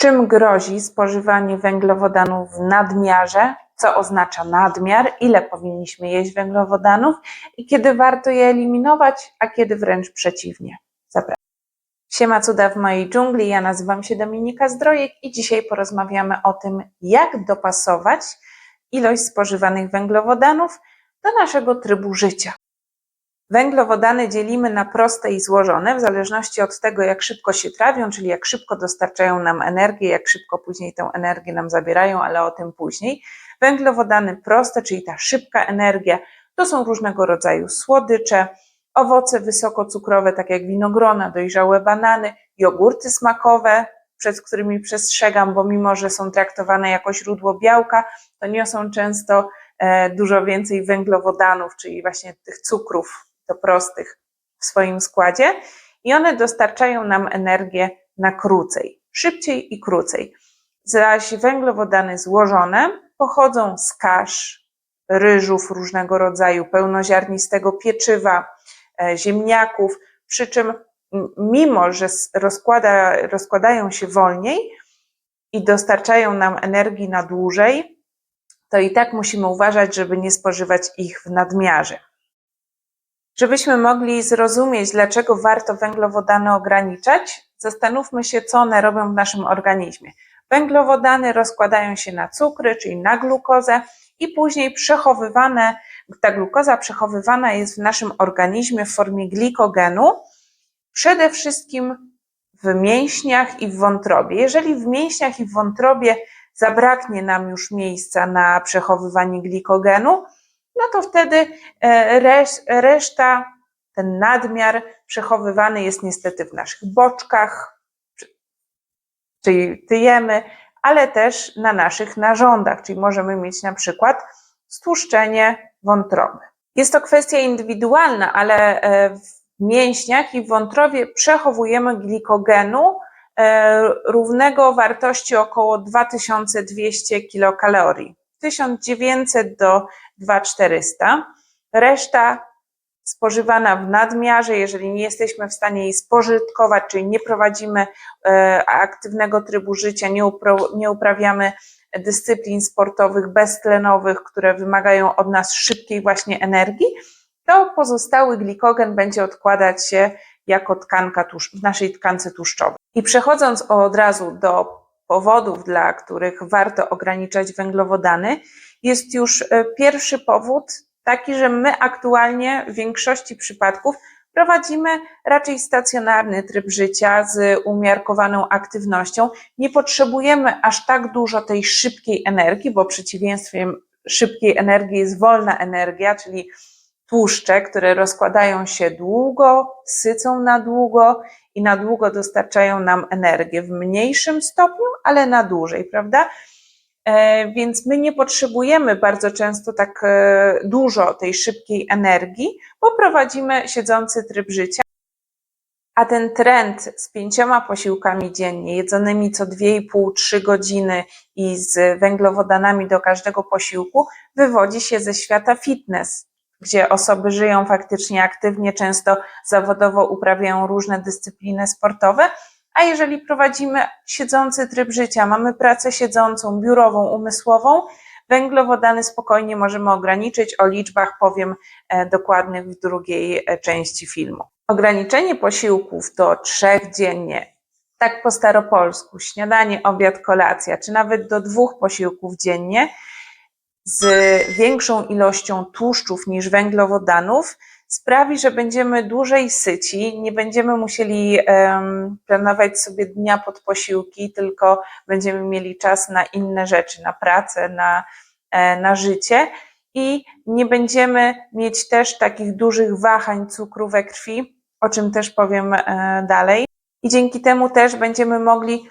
Czym grozi spożywanie węglowodanów w nadmiarze? Co oznacza nadmiar? Ile powinniśmy jeść węglowodanów? I kiedy warto je eliminować, a kiedy wręcz przeciwnie? Zapraszam. Siema cuda w mojej dżungli, ja nazywam się Dominika Zdrojek i dzisiaj porozmawiamy o tym, jak dopasować ilość spożywanych węglowodanów do naszego trybu życia. Węglowodany dzielimy na proste i złożone, w zależności od tego, jak szybko się trawią, czyli jak szybko dostarczają nam energię, jak szybko później tę energię nam zabierają, ale o tym później. Węglowodany proste, czyli ta szybka energia, to są różnego rodzaju słodycze, owoce wysokocukrowe, tak jak winogrona, dojrzałe banany, jogurty smakowe, przed którymi przestrzegam, bo mimo, że są traktowane jako źródło białka, to niosą często e, dużo więcej węglowodanów, czyli właśnie tych cukrów, to prostych w swoim składzie i one dostarczają nam energię na krócej, szybciej i krócej. Zaś węglowodany złożone pochodzą z kasz, ryżów różnego rodzaju, pełnoziarnistego pieczywa, e, ziemniaków, przy czym mimo, że rozkłada, rozkładają się wolniej i dostarczają nam energii na dłużej, to i tak musimy uważać, żeby nie spożywać ich w nadmiarze. Żebyśmy mogli zrozumieć, dlaczego warto węglowodany ograniczać, zastanówmy się, co one robią w naszym organizmie. Węglowodany rozkładają się na cukry, czyli na glukozę, i później przechowywane, ta glukoza przechowywana jest w naszym organizmie w formie glikogenu, przede wszystkim w mięśniach i w wątrobie. Jeżeli w mięśniach i w wątrobie zabraknie nam już miejsca na przechowywanie glikogenu, no to wtedy e, reszta, ten nadmiar przechowywany jest niestety w naszych boczkach, czyli tyjemy, ale też na naszych narządach, czyli możemy mieć na przykład stłuszczenie wątroby. Jest to kwestia indywidualna, ale e, w mięśniach i w wątrobie przechowujemy glikogenu e, równego wartości około 2200 kilokalorii. 1900 do 2400. Reszta spożywana w nadmiarze, jeżeli nie jesteśmy w stanie jej spożytkować, czyli nie prowadzimy e, aktywnego trybu życia, nie, uprawiamy dyscyplin sportowych beztlenowych, które wymagają od nas szybkiej właśnie energii, to pozostały glikogen będzie odkładać się jako tkanka tłuszcz, w naszej tkance tłuszczowej. I przechodząc od razu do powodów, dla których warto ograniczać węglowodany, jest już e, pierwszy powód taki, że my aktualnie w większości przypadków prowadzimy raczej stacjonarny tryb życia z umiarkowaną aktywnością. Nie potrzebujemy aż tak dużo tej szybkiej energii, bo przeciwieństwem szybkiej energii jest wolna energia, czyli tłuszcze, które rozkładają się długo, sycą na długo i na długo dostarczają nam energię w mniejszym stopniu, ale na dłużej, prawda? E, więc my nie potrzebujemy bardzo często tak e, dużo tej szybkiej energii, bo prowadzimy siedzący tryb życia. A ten trend z pięcioma posiłkami dziennie, jedzonymi co 2,5-3 godziny i z węglowodanami do każdego posiłku, wywodzi się ze świata fitness, gdzie osoby żyją faktycznie aktywnie, często zawodowo uprawiają różne dyscypliny sportowe, a jeżeli prowadzimy siedzący tryb życia, mamy pracę siedzącą, biurową, umysłową, węglowodany spokojnie możemy ograniczyć. O liczbach powiem e, dokładnych w drugiej e, części filmu. Ograniczenie posiłków do trzech dziennie, tak po staropolsku, śniadanie, obiad, kolacja, czy nawet do dwóch posiłków dziennie, z większą ilością tłuszczów niż węglowodanów, sprawi, że będziemy dłużej syci, nie będziemy musieli um, planować sobie dnia pod posiłki, tylko będziemy mieli czas na inne rzeczy, na pracę, na, e, na życie i nie będziemy mieć też takich dużych wahań cukru we krwi, o czym też powiem e, dalej. I dzięki temu też będziemy mogli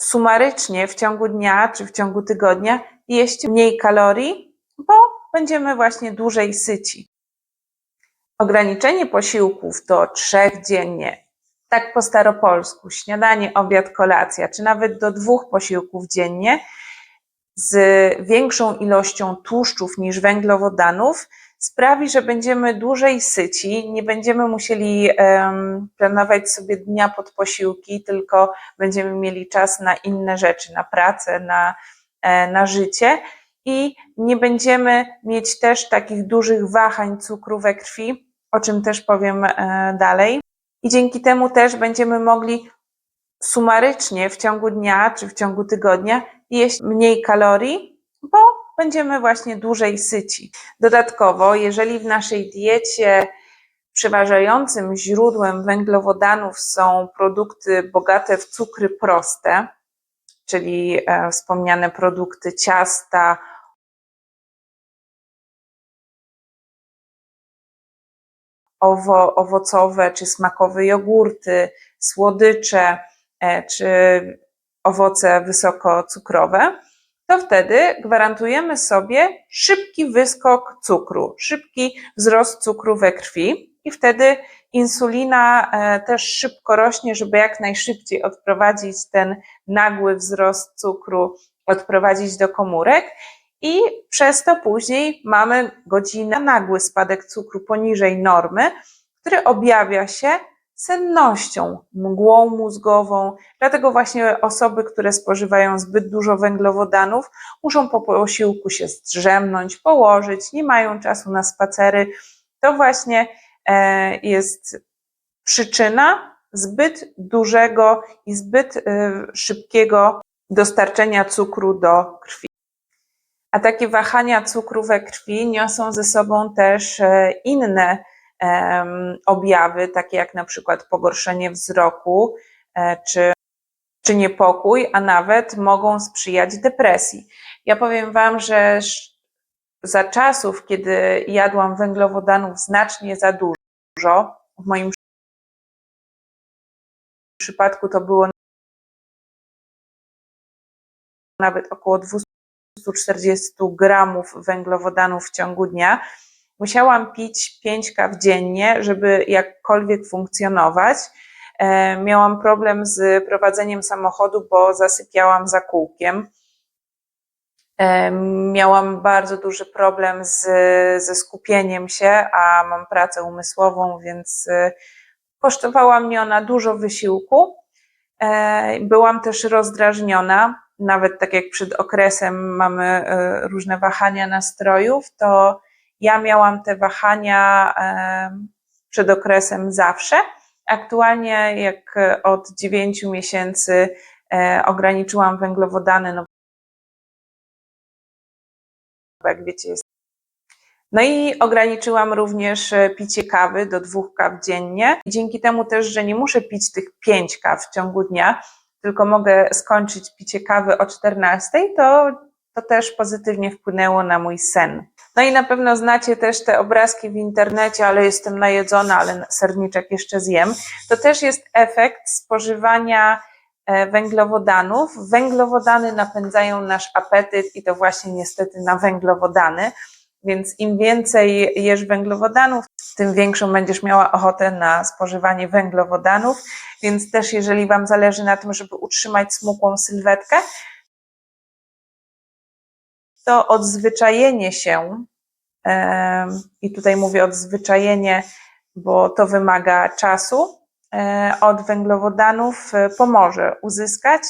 sumarycznie w ciągu dnia czy w ciągu tygodnia jeść mniej kalorii, bo będziemy właśnie dłużej syci. Ograniczenie posiłków do trzech dziennie, tak po staropolsku, śniadanie, obiad, kolacja, czy nawet do dwóch posiłków dziennie, z większą ilością tłuszczów niż węglowodanów, sprawi, że będziemy dłużej syci, nie będziemy musieli em, planować sobie dnia pod posiłki, tylko będziemy mieli czas na inne rzeczy, na pracę, na, na życie i nie będziemy mieć też takich dużych wahań cukru we krwi, o czym też powiem e, dalej. I dzięki temu też będziemy mogli sumarycznie w ciągu dnia czy w ciągu tygodnia jeść mniej kalorii, bo będziemy właśnie dłużej syci. Dodatkowo, jeżeli w naszej diecie przeważającym źródłem węglowodanów są produkty bogate w cukry proste, czyli e, wspomniane produkty ciasta, owo, owocowe czy smakowe jogurty, słodycze e, czy owoce wysokocukrowe, to wtedy gwarantujemy sobie szybki wyskok cukru, szybki wzrost cukru we krwi i wtedy insulina e, też szybko rośnie, żeby jak najszybciej odprowadzić ten nagły wzrost cukru, odprowadzić do komórek i przez to później mamy godzinę nagły spadek cukru poniżej normy, który objawia się sennością, mgłą mózgową. Dlatego właśnie osoby, które spożywają zbyt dużo węglowodanów, muszą po posiłku się zdrzemnąć, położyć, nie mają czasu na spacery. To właśnie jest przyczyna zbyt dużego i zbyt e, szybkiego dostarczenia cukru do krwi. A takie wahania cukru we krwi niosą ze sobą też e, inne objawy, takie jak na przykład pogorszenie wzroku e, czy, czy niepokój, a nawet mogą sprzyjać depresji. Ja powiem Wam, że za czasów, kiedy jadłam węglowodanów znacznie za dużo, w moim przypadku to było nawet około 240 gramów węglowodanów w ciągu dnia, Musiałam pić 5 kaw dziennie, żeby jakkolwiek funkcjonować. E, miałam problem z prowadzeniem samochodu, bo zasypiałam za kółkiem. E, miałam bardzo duży problem z, ze skupieniem się, a mam pracę umysłową, więc e, kosztowała mnie ona dużo wysiłku. Byłam też rozdrażniona, nawet tak jak przed okresem mamy różne wahania nastrojów, to ja miałam te wahania przed okresem zawsze. Aktualnie, jak od 9 miesięcy e, ograniczyłam węglowodany, no jak wiecie, jest. No i ograniczyłam również e, picie kawy do dwóch kaw dziennie. Dzięki temu też, że nie muszę pić tych pięć kaw w ciągu dnia, tylko mogę skończyć picie kawy o 14, to, to też pozytywnie wpłynęło na mój sen. No i na pewno znacie też te obrazki w internecie, ale jestem najedzona, ale serniczek jeszcze zjem. To też jest efekt spożywania węglowodanów. Węglowodany napędzają nasz apetyt i to właśnie niestety na węglowodany. Więc im więcej jesz węglowodanów, tym większą będziesz miała ochotę na spożywanie węglowodanów. Więc też, jeżeli Wam zależy na tym, żeby utrzymać smukłą sylwetkę, to odzwyczajenie się, i tutaj mówię odzwyczajenie, bo to wymaga czasu, e, od węglowodanów e, pomoże uzyskać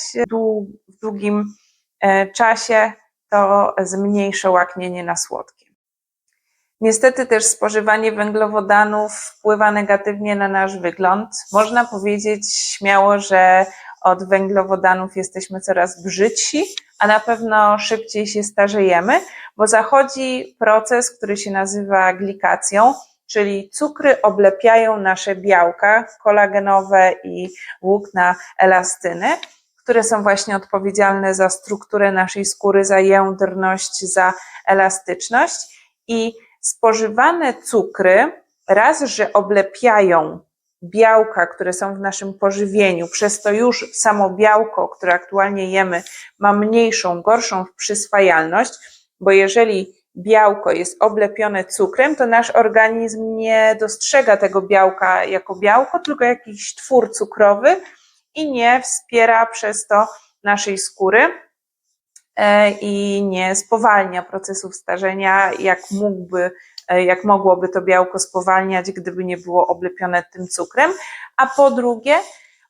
w długim e, czasie to zmniejsze łaknienie na słodkie. Niestety też spożywanie węglowodanów wpływa negatywnie na nasz wygląd. Można powiedzieć śmiało, że od węglowodanów jesteśmy coraz brzydsi, a na pewno szybciej się starzejemy, bo zachodzi proces, który się nazywa glikacją, czyli cukry oblepiają nasze białka kolagenowe i włókna elastyny, które są właśnie odpowiedzialne za strukturę naszej skóry, za jędrność, za elastyczność. I spożywane cukry raz, że oblepiają białka, które są w naszym pożywieniu, przez to już samo białko, które aktualnie jemy, ma mniejszą, gorszą przyswajalność, bo jeżeli białko jest oblepione cukrem, to nasz organizm nie dostrzega tego białka jako białko, tylko jakiś twór cukrowy i nie wspiera przez to naszej skóry e, i nie spowalnia procesów starzenia, jak mógłby e, jak mogłoby to białko spowalniać, gdyby nie było oblepione tym cukrem. A po drugie,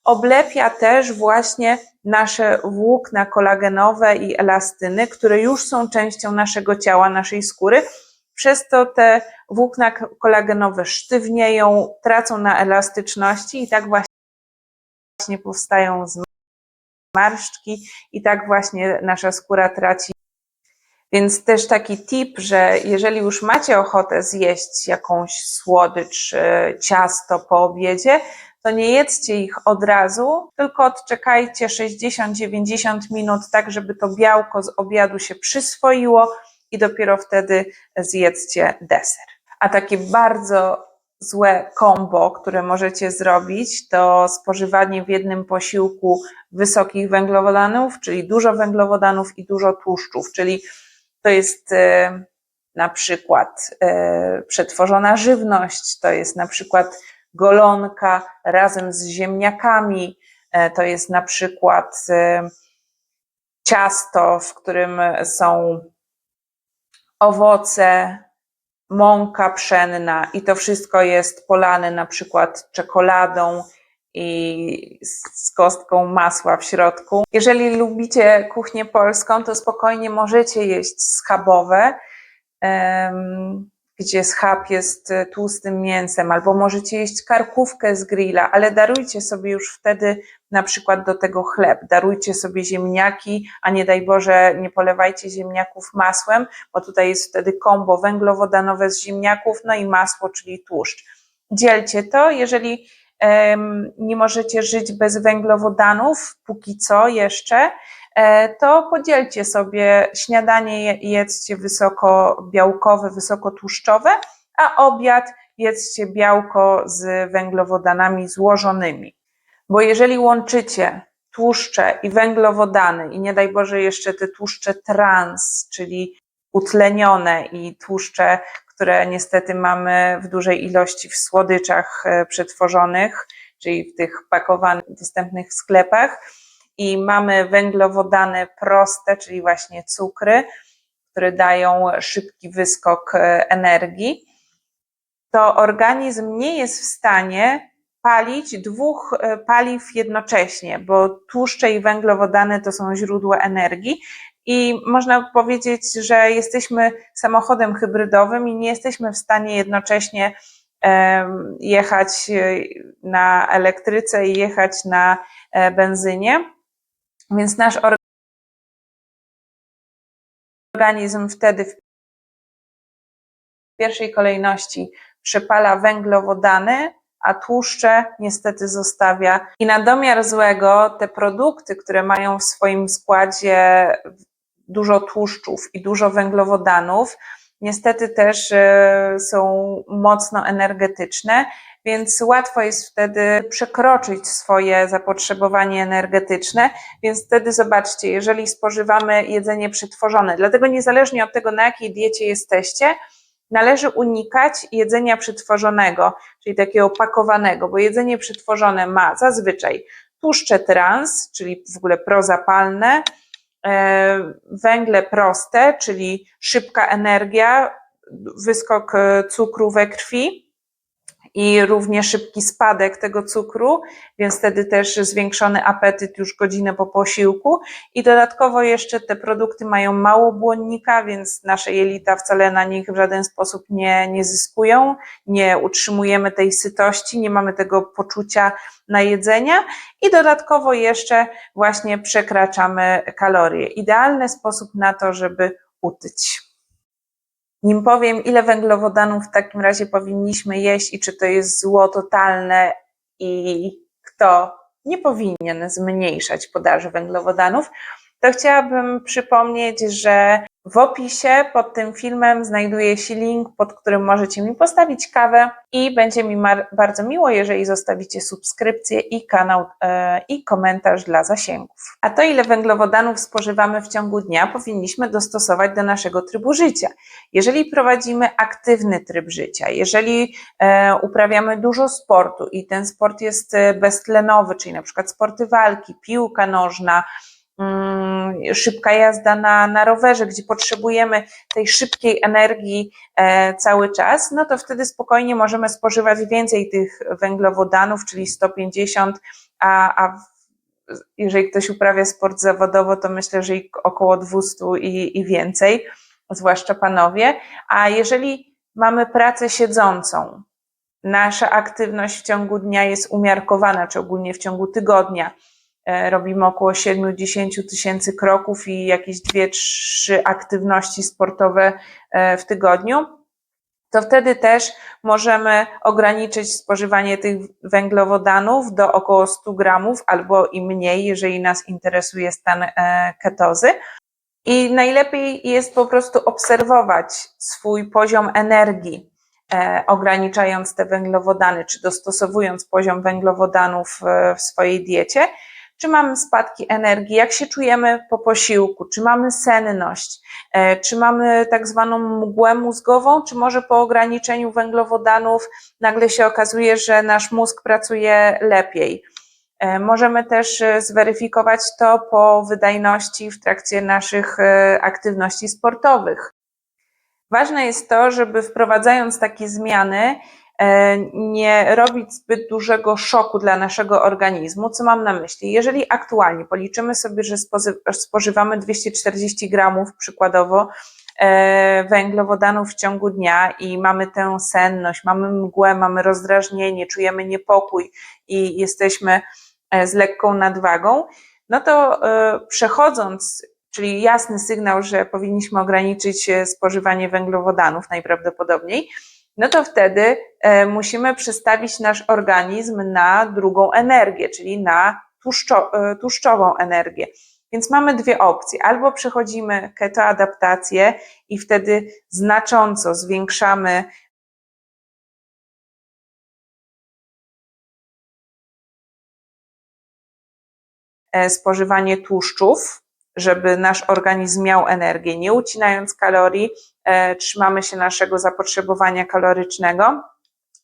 oblepia też właśnie nasze włókna kolagenowe i elastyny, które już są częścią naszego ciała, naszej skóry. Przez to te włókna kolagenowe sztywnieją, tracą na elastyczności i tak właśnie powstają zmarszczki i tak właśnie nasza skóra traci. Więc też taki tip, że jeżeli już macie ochotę zjeść jakąś słodycz, e, ciasto po obiedzie, to nie jedzcie ich od razu, tylko odczekajcie 60-90 minut, tak żeby to białko z obiadu się przyswoiło i dopiero wtedy zjedzcie deser. A takie bardzo złe kombo, które możecie zrobić, to spożywanie w jednym posiłku wysokich węglowodanów, czyli dużo węglowodanów i dużo tłuszczów, czyli to jest e, na przykład e, przetworzona żywność, to jest na przykład golonka razem z ziemniakami, e, to jest na przykład ciasto, w którym są owoce, mąka pszenna i to wszystko jest polane na przykład czekoladą i z kostką masła w środku. Jeżeli lubicie kuchnię polską, to spokojnie możecie jeść schabowe, gdzie schab jest tłustym mięsem, albo możecie jeść karkówkę z grilla, ale darujcie sobie już wtedy na przykład do tego chleb, darujcie sobie ziemniaki, a nie daj Boże, nie polewajcie ziemniaków masłem, bo tutaj jest wtedy kombo węglowodanowe z ziemniaków, no i masło, czyli tłuszcz. Dzielcie to, jeżeli nie możecie żyć bez węglowodanów, póki co jeszcze, e, to podzielcie sobie śniadanie, jedzcie wysoko białkowe, wysoko tłuszczowe, a obiad jedzcie białko z węglowodanami złożonymi. Bo jeżeli łączycie tłuszcze i węglowodany i nie daj Boże jeszcze te tłuszcze trans, czyli utlenione i tłuszcze które niestety mamy w dużej ilości w słodyczach e, przetworzonych, czyli w tych pakowanych, dostępnych sklepach. I mamy węglowodany proste, czyli właśnie cukry, które dają szybki wyskok e, energii. To organizm nie jest w stanie palić dwóch e, paliw jednocześnie, bo tłuszcze i węglowodany to są źródła energii i można powiedzieć, że jesteśmy samochodem hybrydowym i nie jesteśmy w stanie jednocześnie jechać e, na elektryce i jechać na benzynie. Więc nasz organizm wtedy w pierwszej kolejności przepala węglowodany, a tłuszcze niestety zostawia. I na domiar złego te produkty, które mają w swoim składzie dużo tłuszczów i dużo węglowodanów, niestety też e, są mocno energetyczne, więc łatwo jest wtedy przekroczyć swoje zapotrzebowanie energetyczne. Więc wtedy zobaczcie, jeżeli spożywamy jedzenie przetworzone, dlatego niezależnie od tego, na jakiej diecie jesteście, należy unikać jedzenia przetworzonego, czyli takiego pakowanego, bo jedzenie przetworzone ma zazwyczaj tłuszcze trans, czyli w ogóle prozapalne, węgle proste, czyli szybka energia, wyskok e, cukru we krwi i równie szybki spadek tego cukru, więc wtedy też zwiększony apetyt już godzinę po posiłku. I dodatkowo jeszcze te produkty mają mało błonnika, więc nasze jelita wcale na nich w żaden sposób nie, nie zyskują, nie utrzymujemy tej sytości, nie mamy tego poczucia na jedzenia i dodatkowo jeszcze właśnie przekraczamy kalorie. Idealny sposób na to, żeby utyć. Nim powiem, ile węglowodanów w takim razie powinniśmy jeść i czy to jest zło totalne i kto nie powinien zmniejszać podaży węglowodanów, to chciałabym przypomnieć, że w opisie pod tym filmem znajduje się link, pod którym możecie mi postawić kawę i będzie mi bardzo miło, jeżeli zostawicie subskrypcję i kanał e, i komentarz dla zasięgów. A to, ile węglowodanów spożywamy w ciągu dnia, powinniśmy dostosować do naszego trybu życia. Jeżeli prowadzimy aktywny tryb życia, jeżeli e, uprawiamy dużo sportu i ten sport jest e, beztlenowy, czyli na przykład sporty walki, piłka nożna, Mm, szybka jazda na, na rowerze, gdzie potrzebujemy tej szybkiej energii e, cały czas, no to wtedy spokojnie możemy spożywać więcej tych węglowodanów, czyli 150, a, a jeżeli ktoś uprawia sport zawodowo, to myślę, że około 200 i, i więcej, zwłaszcza panowie. A jeżeli mamy pracę siedzącą, nasza aktywność w ciągu dnia jest umiarkowana, czy ogólnie w ciągu tygodnia, robimy około 7-10 tysięcy kroków i jakieś 2-3 aktywności sportowe e, w tygodniu, to wtedy też możemy ograniczyć spożywanie tych węglowodanów do około 100 gramów albo i mniej, jeżeli nas interesuje stan e, ketozy. I najlepiej jest po prostu obserwować swój poziom energii, e, ograniczając te węglowodany, czy dostosowując poziom węglowodanów e, w swojej diecie. Czy mamy spadki energii, jak się czujemy po posiłku, czy mamy senność, e, czy mamy tak zwaną mgłę mózgową, czy może po ograniczeniu węglowodanów nagle się okazuje, że nasz mózg pracuje lepiej. E, Możemy też e, zweryfikować to po wydajności w trakcie naszych aktywności sportowych. Ważne jest to, żeby wprowadzając takie zmiany, nie robić zbyt dużego szoku dla naszego organizmu. Co mam na myśli? Jeżeli aktualnie policzymy sobie, że spożywamy 240 gramów przykładowo e, węglowodanów w ciągu dnia i mamy tę senność, mamy mgłę, mamy rozdrażnienie, czujemy niepokój i jesteśmy e, z lekką nadwagą, no to e, przechodząc, czyli jasny sygnał, że powinniśmy ograniczyć e, spożywanie węglowodanów najprawdopodobniej, no to wtedy e, musimy przestawić nasz organizm na drugą energię, czyli na tłuszczo, e, tłuszczową energię. Więc mamy dwie opcje. Albo przechodzimy ketoadaptację i wtedy znacząco zwiększamy e, spożywanie tłuszczów, żeby nasz organizm miał energię, nie ucinając kalorii, trzymamy się naszego zapotrzebowania kalorycznego.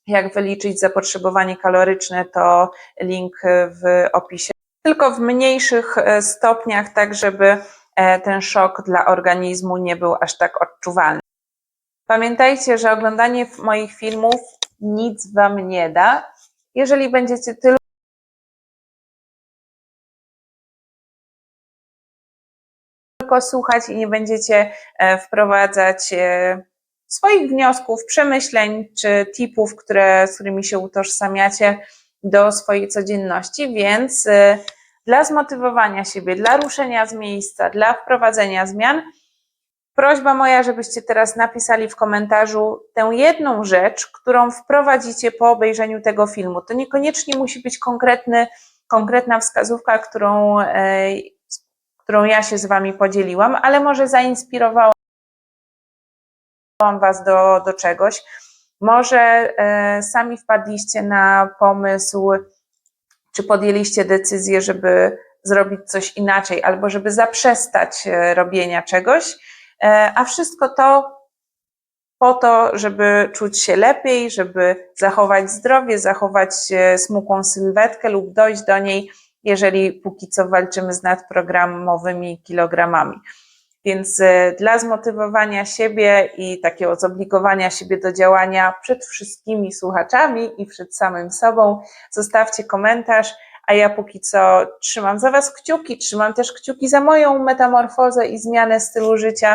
Jak wyliczyć zapotrzebowanie kaloryczne, to link w opisie. Tylko w mniejszych e, stopniach, tak żeby e, ten szok dla organizmu nie był aż tak odczuwalny. Pamiętajcie, że oglądanie moich filmów nic Wam nie da. Jeżeli będziecie tylko tylko słuchać i nie będziecie e, wprowadzać e, swoich wniosków, przemyśleń czy tipów, które, z którymi się utożsamiacie do swojej codzienności, więc e, dla zmotywowania siebie, dla ruszenia z miejsca, dla wprowadzenia zmian, prośba moja, żebyście teraz napisali w komentarzu tę jedną rzecz, którą wprowadzicie po obejrzeniu tego filmu. To niekoniecznie musi być konkretny, konkretna wskazówka, którą, którą ja się z Wami podzieliłam, ale może zainspirowałam Was do, do czegoś. Może e, sami wpadliście na pomysł, czy podjęliście decyzję, żeby zrobić coś inaczej, albo żeby zaprzestać e, robienia czegoś, e, a wszystko to po to, żeby czuć się lepiej, żeby zachować zdrowie, zachować e, smukłą sylwetkę lub dojść do niej, jeżeli póki co walczymy z nadprogramowymi kilogramami. Więc e, dla zmotywowania siebie i takiego zobligowania siebie do działania przed wszystkimi słuchaczami i przed samym sobą, zostawcie komentarz, a ja póki co trzymam za Was kciuki, trzymam też kciuki za moją metamorfozę i zmianę stylu życia.